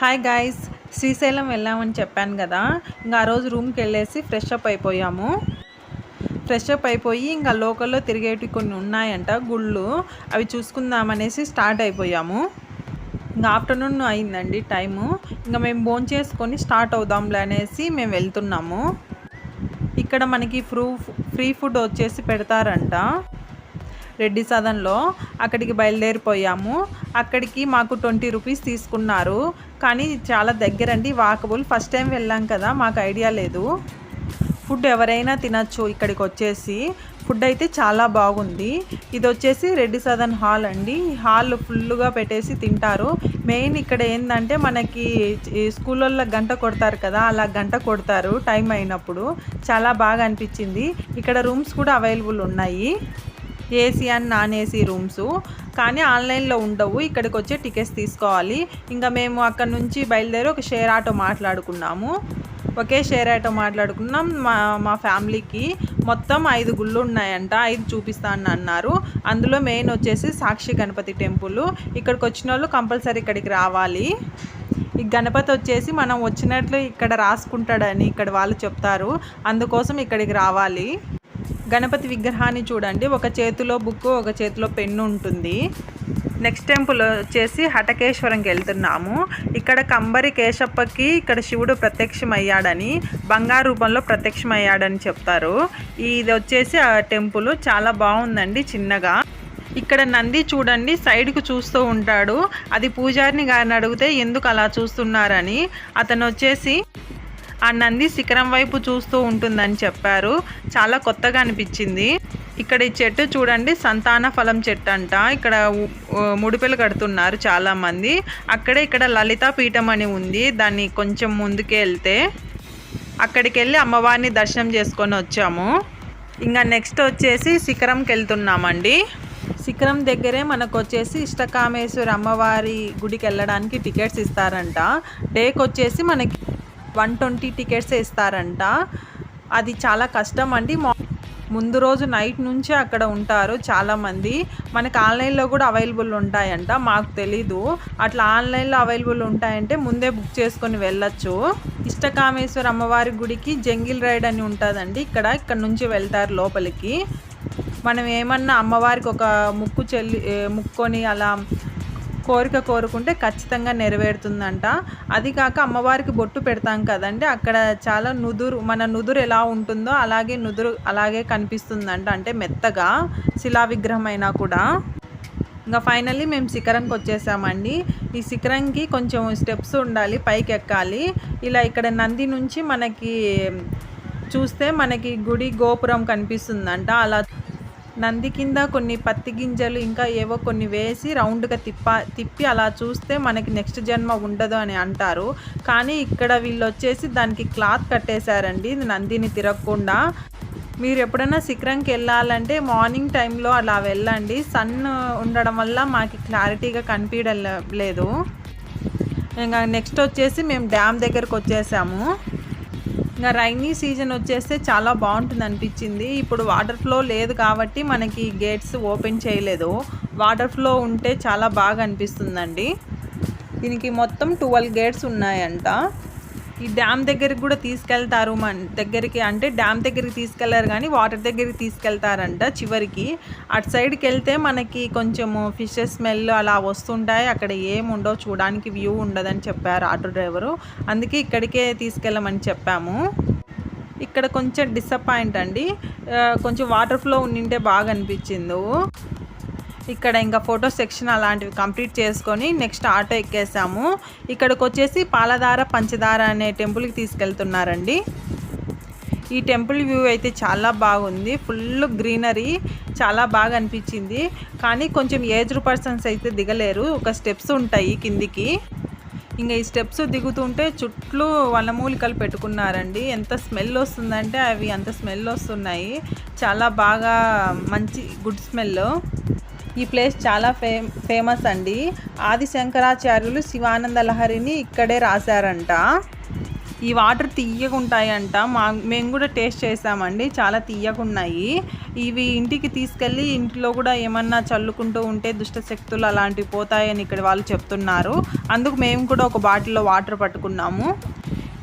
Hi guys Srisailam వెళ్ళామని చెప్పాను కదా. ఇంకా ఆ రోజు రూమ్కి వెళ్ళేసి ఫ్రెష్ అప్ అయిపోయాము. ఫ్రెష్ అప్ అయిపోయి ఇంకా లోకల్లో తిరిగేటివి కొన్ని ఉన్నాయంట గుళ్ళు. అవి చూసుకుందామనేసి స్టార్ట్ అయిపోయాము. ఇంకా ఆఫ్టర్నూన్ అయిందండి టైము ఇంకా మేము భోంచేసుకొని చేసుకొని స్టార్ట్ అవుదాంలే అనేసి మేము వెళ్తున్నాము. ఇక్కడ మనకి ఫ్రూ ఫ్రీ ఫుడ్ వచ్చేసి పెడతారంట. రెడ్డి సదన్లో అక్కడికి బయలుదేరిపోయాము. అక్కడికి మాకు ట్వంటీ రూపీస్ తీసుకున్నారు. కానీ చాలా దగ్గరండి వాకబుల్. ఫస్ట్ టైం వెళ్ళాం కదా మాకు ఐడియా లేదు. ఫుడ్ ఎవరైనా తినచ్చు ఇక్కడికి వచ్చేసి. ఫుడ్ అయితే చాలా బాగుంది. ఇది వచ్చేసి రెడ్డి సదన్ హాల్ అండి. హాల్ ఫుల్గా పెట్టేసి తింటారు. మెయిన్ ఇక్కడ ఏంటంటే మనకి స్కూళ్ళల్లో గంట కొడతారు కదా అలా గంట కొడతారు టైం అయినప్పుడు. చాలా బాగా అనిపించింది. ఇక్కడ రూమ్స్ కూడా అవైలబుల్ ఉన్నాయి. AC and non AC rooms. కానీ ఆన్లైన్లో ఉండవు. ఇక్కడికి వచ్చే టికెట్స్ తీసుకోవాలి. ఇంకా మేము అక్కడ నుంచి బయలుదేరి ఒక షేర్ ఆటో మాట్లాడుకున్నాము. ఒకే షేర్ ఆటో మాట్లాడుకున్నాం. మా మా ఫ్యామిలీకి మొత్తం ఐదు గుళ్ళు ఉన్నాయంట. ఐదు చూపిస్తాను అన్నారు. అందులో మెయిన్ వచ్చేసి సాక్షి గణపతి టెంపుల్. ఇక్కడికి వచ్చిన వాళ్ళు కంపల్సరీ ఇక్కడికి రావాలి. ఈ గణపతి వచ్చేసి మనం వచ్చినట్లు ఇక్కడ రాసుకుంటాడని ఇక్కడ వాళ్ళు చెప్తారు. అందుకోసం ఇక్కడికి రావాలి. గణపతి విగ్రహాన్ని చూడండి. ఒక చేతిలో బుక్ ఒక చేతిలో పెన్ను ఉంటుంది. నెక్స్ట్ టెంపుల్ వచ్చేసి హటకేశ్వరంకి వెళ్తున్నాము. ఇక్కడ కంబరి కేశప్పకి ఇక్కడ శివుడు ప్రత్యక్షమయ్యాడని బంగారు రూపంలో ప్రత్యక్షమయ్యాడని చెప్తారు. ఇది వచ్చేసి ఆ టెంపుల్. చాలా బాగుందండి చిన్నగా. ఇక్కడ నంది చూడండి సైడ్కు చూస్తూ ఉంటాడు. అది పూజారిని గారిని అడిగితే ఎందుకు అలా చూస్తున్నారని? అతను వచ్చేసి ఆ నంది శిఖరం వైపు చూస్తూ ఉంటుందని చెప్పారు. చాలా కొత్తగా అనిపించింది. ఇక్కడ ఈ చెట్టు చూడండి సంతాన ఫలం చెట్టు అంట. ఇక్కడ ముడిపెలు కడుతున్నారు చాలామంది. అక్కడే ఇక్కడ లలితా పీఠం అని ఉంది. దాన్ని కొంచెం ముందుకే వెళ్తే అక్కడికి వెళ్ళి అమ్మవారిని దర్శనం చేసుకొని వచ్చాము. ఇంకా నెక్స్ట్ వచ్చేసి శిఖరంకి వెళ్తున్నామండి. శిఖరం దగ్గరే మనకు వచ్చేసి ఇష్టకామేశ్వరి అమ్మవారి గుడికి వెళ్ళడానికి టికెట్స్ ఇస్తారంట. డేకి వచ్చేసి మనకి వన్ ట్వంటీ టికెట్స్ ఇస్తారంట అది చాలా కష్టం అండి. ముందు రోజు నైట్ నుంచే అక్కడ ఉంటారు చాలామంది. మనకు ఆన్లైన్లో కూడా అవైలబుల్ ఉంటాయంట మాకు తెలీదు. అట్లా ఆన్లైన్లో అవైలబుల్ ఉంటాయంటే ముందే బుక్ చేసుకొని వెళ్ళచ్చు. ఇష్టకామేశ్వర అమ్మవారి గుడికి జంగిల్ రైడ్ అని ఉంటుందండి ఇక్కడ. ఇక్కడ నుంచి వెళ్తారు లోపలికి. మనం ఏమన్నా అమ్మవారికి ఒక ముక్కు చెల్లి ముక్కొని అలా కోరిక కోరుకుంటే ఖచ్చితంగా నెరవేరుతుందంట. అది కాక అమ్మవారికి బొట్టు పెడతాం కదండి అక్కడ చాలా నుదురు మన నుదురు ఎలా ఉంటుందో అలాగే నుదురు అలాగే కనిపిస్తుందంట. అంటే మెత్తగా శిలా విగ్రహం అయినా కూడా. ఇంకా ఫైనల్లీ మేము శిఖరంకి వచ్చేసామండి. ఈ శిఖరంకి కొంచెం స్టెప్స్ ఉండాలి పైకి ఎక్కాలి. ఇలా ఇక్కడ నంది నుంచి మనకి చూస్తే మనకి గుడి గోపురం కనిపిస్తుందంట. అలా నంది కింద కొన్ని పత్తి గింజలు ఇంకా ఏవో కొన్ని వేసి రౌండ్గా తిప్ప తిప్పి అలా చూస్తే మనకి నెక్స్ట్ జన్మ ఉండదు అని అంటారు. కానీ ఇక్కడ వీళ్ళు వచ్చేసి దానికి క్లాత్ కట్టేశారండి నందిని తిరగకుండా. మీరు ఎప్పుడైనా శిఖరంకి వెళ్ళాలంటే మార్నింగ్ టైంలో అలా వెళ్ళండి. సన్ ఉండడం వల్ల మాకు క్లారిటీగా కనిపించడం లేదు. ఇంకా నెక్స్ట్ వచ్చేసి మేము డ్యామ్ దగ్గరకు వచ్చేసాము. ఇంకా రైనీ సీజన్ వచ్చేస్తే చాలా బాగుంటుంది అనిపించింది. ఇప్పుడు వాటర్ ఫ్లో లేదు కాబట్టి మనకి గేట్స్ ఓపెన్ చేయలేదు. వాటర్ ఫ్లో ఉంటే చాలా బాగా అనిపిస్తుందండి. దీనికి మొత్తం ట్వెల్వ్ గేట్స్ ఉన్నాయంట. ఈ డ్యామ్ దగ్గరికి కూడా తీసుకెళ్తారు మన దగ్గరికి. అంటే డ్యామ్ దగ్గరికి తీసుకెళ్ళారు కానీ వాటర్ దగ్గరికి తీసుకెళ్తారంట చివరికి. అటు సైడ్కి వెళ్తే మనకి కొంచెము ఫిషెస్ స్మెల్ అలా వస్తుంటాయి. అక్కడ ఏముండవు చూడడానికి వ్యూ ఉండదని చెప్పారు ఆటో డ్రైవరు. అందుకే ఇక్కడికే తీసుకెళ్ళమని చెప్పాము. ఇక్కడ కొంచెం డిసప్పాయింట్ అండి. కొంచెం వాటర్ ఫ్లో ఉండింటే బాగా అనిపించింది. ఇక్కడ ఇంకా ఫోటో సెక్షన్ అలాంటివి కంప్లీట్ చేసుకొని నెక్స్ట్ ఆటో ఎక్కేసాము. ఇక్కడికి వచ్చేసి పాలధార పంచదార అనే టెంపుల్కి తీసుకెళ్తున్నారండి. ఈ టెంపుల్ వ్యూ అయితే చాలా బాగుంది. ఫుల్ గ్రీనరీ చాలా బాగా అనిపించింది. కానీ కొంచెం ఏజ్డ్ పర్సన్స్ అయితే దిగలేరు. ఒక స్టెప్స్ ఉంటాయి కిందికి. ఇంకా ఈ స్టెప్స్ దిగుతుంటే చుట్లు వనమూలికలు పెట్టుకున్నారండి. ఎంత స్మెల్ వస్తుందంటే అవి అంత స్మెల్ వస్తున్నాయి. చాలా బాగా మంచి గుడ్ స్మెల్. ఈ ప్లేస్ చాలా ఫే ఫేమస్ అండి. ఆది శంకరాచార్యులు శివానంద లహరిని ఇక్కడే రాశారంట. ఈ వాటర్ తీయగుంటాయంట. మా మేము కూడా టేస్ట్ చేసామండి చాలా తీయగున్నాయి. ఇవి ఇంటికి తీసుకెళ్ళి ఇంట్లో కూడా ఏమన్నా చల్లుకుంటూ ఉంటే దుష్ట శక్తులు అలాంటివి పోతాయని ఇక్కడ వాళ్ళు చెప్తున్నారు. అందుకు మేము కూడా ఒక బాటిల్లో వాటర్ పట్టుకున్నాము.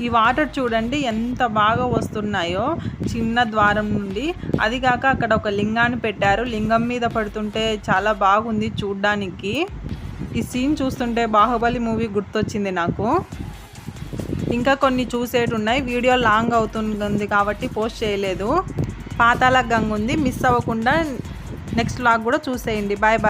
ఈ వాటర్ చూడండి ఎంత బాగా వస్తున్నాయో చిన్న ద్వారం నుండి. అది కాక అక్కడ ఒక లింగాన్ని పెట్టారు. లింగం మీద పడుతుంటే చాలా బాగుంది చూడ్డానికి. ఈ సీన్ చూస్తుంటే బాహుబలి మూవీ గుర్తొచ్చింది నాకు. ఇంకా కొన్ని చూసేటి ఉన్నాయి. వీడియో లాంగ్ అవుతుంది కాబట్టి పోస్ట్ చేయలేదు. పాతాల గంగ ఉంది మిస్ అవ్వకుండా నెక్స్ట్ లాగ్ కూడా చూసేయండి. Bye bye.